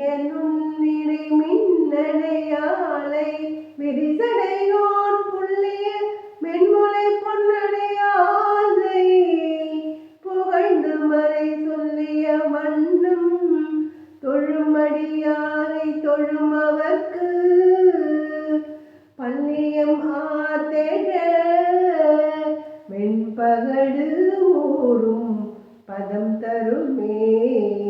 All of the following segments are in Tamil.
நுண்ணிடை மின்னடையாலை விரிசடையோன் புள்ளிய மென்முலை பொன்னடையாலை புகழ்ந்து மறை சொல்லிய வண்ணம் தொழுமடியாரை தொழுமவர்க்கு பள்ளியம் ஆதெழ வெண்பகடு ஊரும் பதம் தருமே.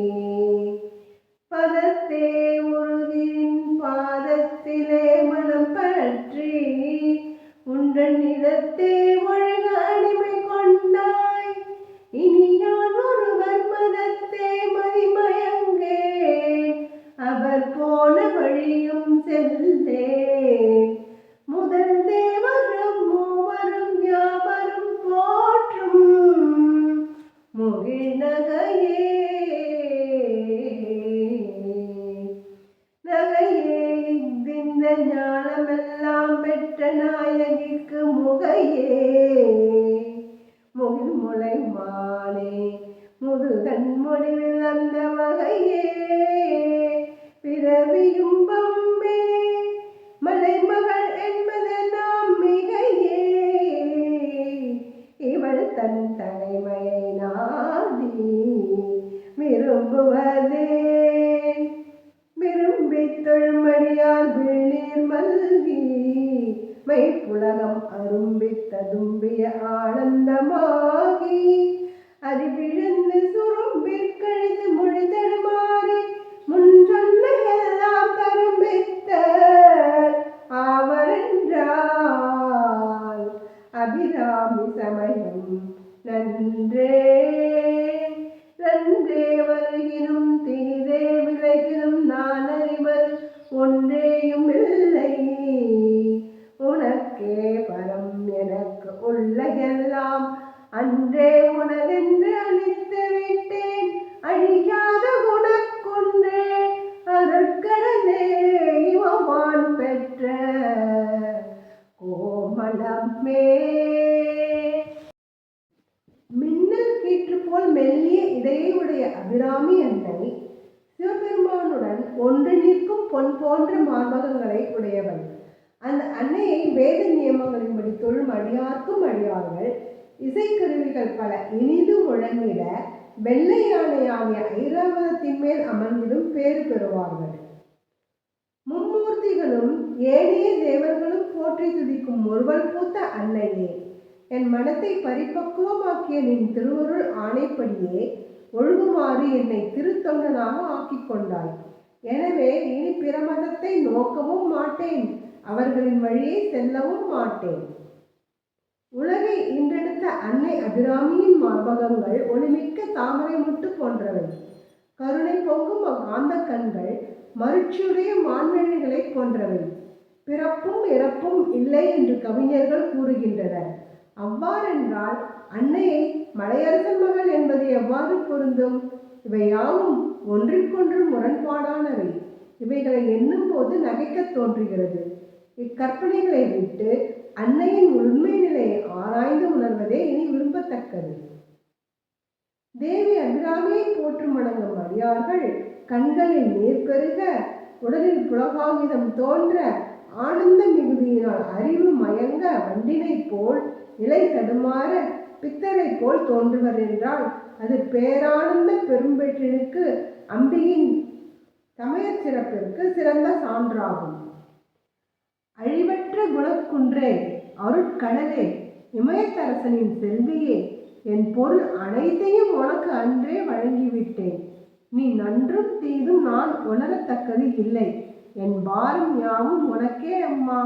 ஞானமெல்லாம் பெற்ற நாயகிக்கு முகையே முகில் முளை மானே முருகன் முடிவில் விரும்புவதே விரும்பி தொழுமடியார் விழிர் மல்கி மெய்ப்புலகம் அரும்பி ததும்பிய ஆனந்தமாகி அறிவிழந்து சுரும்பிற் கழித்து மொழி தடுமாறி முன் சொன்ன கரும்பித்த ஆவரென்றால் அபிராமி சமயம் நன்றே ஒன்றேயும் இல்லை. உனக்கே பரம் எனக்கு உள்ள எல்லாம் அன்றே உனதென்று அழித்து விட்டேன். அழியாத உனக்கொன்றே அருட்கடலே இவவான் பெற்ற கோமளமே. மின்னல் கீற்று போல் மெல்லிய இடையுடைய அபிராமி அன்னை சிவபெருமானுடன் ஒன்று நிற்கும் பொன் போன்ற மார்பகங்களை உடையவள் அந்த அன்னையை வேத நியமங்களின்படி தொழும் அடியார்க்கும் அடியார்கள் இசைக்கருவிகள் பல இனிது முழங்கிட வெள்ளை யானையாகிய ஐராவதத்தின் மேல் அமர்ந்திடும் பேறு பெறுவார்கள். மும்மூர்த்திகளும் ஏனைய தேவர்களும் போற்றி துதிக்கும் ஒருவன் பூத்த அன்னையே என் மனத்தை பரிபக்குவமாக்கிய நின் திருவருள் ஆணைப்படியே ஒழுகுமாறு என்னை திருத்தொண்டனாக கொண்டாய். எனவே இனி பிற மதத்தை நோக்கவும் மாட்டேன். அவர்களின் வழியே செல்லவும் மாட்டேன். உலகை இன்றெடுத்த அன்னை அபிராமியின் மார்பகங்கள் ஒளிமிக்க தாமரை முட்டு போன்றவை. கருணை பொங்கும் அக்காந்த கண்கள் மருட்சியுடைய மான்வெளிகளை போன்றவை. பிறப்பும் இறப்பும் இல்லை என்று கவிஞர்கள் கூறுகின்றனர். அவ்வாறென்றால் அன்னையை மலையரசன் மகள் என்பது எவ்வாறு பொருந்தும்? இவை யாவும் ஒன்றிற்கொன்று முரண்பாடானவை. இவைகளை எண்ணும் போது நகைக்கத் தோன்றுகிறது. இக்கற்பனைகளை விட்டு அன்னையின் உண்மை நிலையை ஆராய்ந்து உணர்வதே இனி விரும்பத்தக்கது. தேவி அபிராமியை போற்று மணங்கும் அடியார்கள் கண்களில் நீர் பெருக உடலில் புலகாகிதம் தோன்ற ஆனந்த மிகுதியினால் அறிவு மயங்க வண்டினை போல் நிலை தடுமாற பித்தரை போல் தோன்றுவர் என்றால் அது பேரானந்த பெரும்பெற்றினுக்கு அம்பியின் சமயச் சிறப்பிற்கு சிறந்த சான்றாகும். அழிவற்ற குணக்குன்றே அருட்கடலே இமயத்தரசனின் செல்வியே என் பொருள் அனைத்தையும் உனக்கு அன்றே வழங்கிவிட்டேன். நீ நன்றும் தீதும் நான் உணரத்தக்கது இல்லை. என் பாரம் யாவும் உனக்கே அம்மா.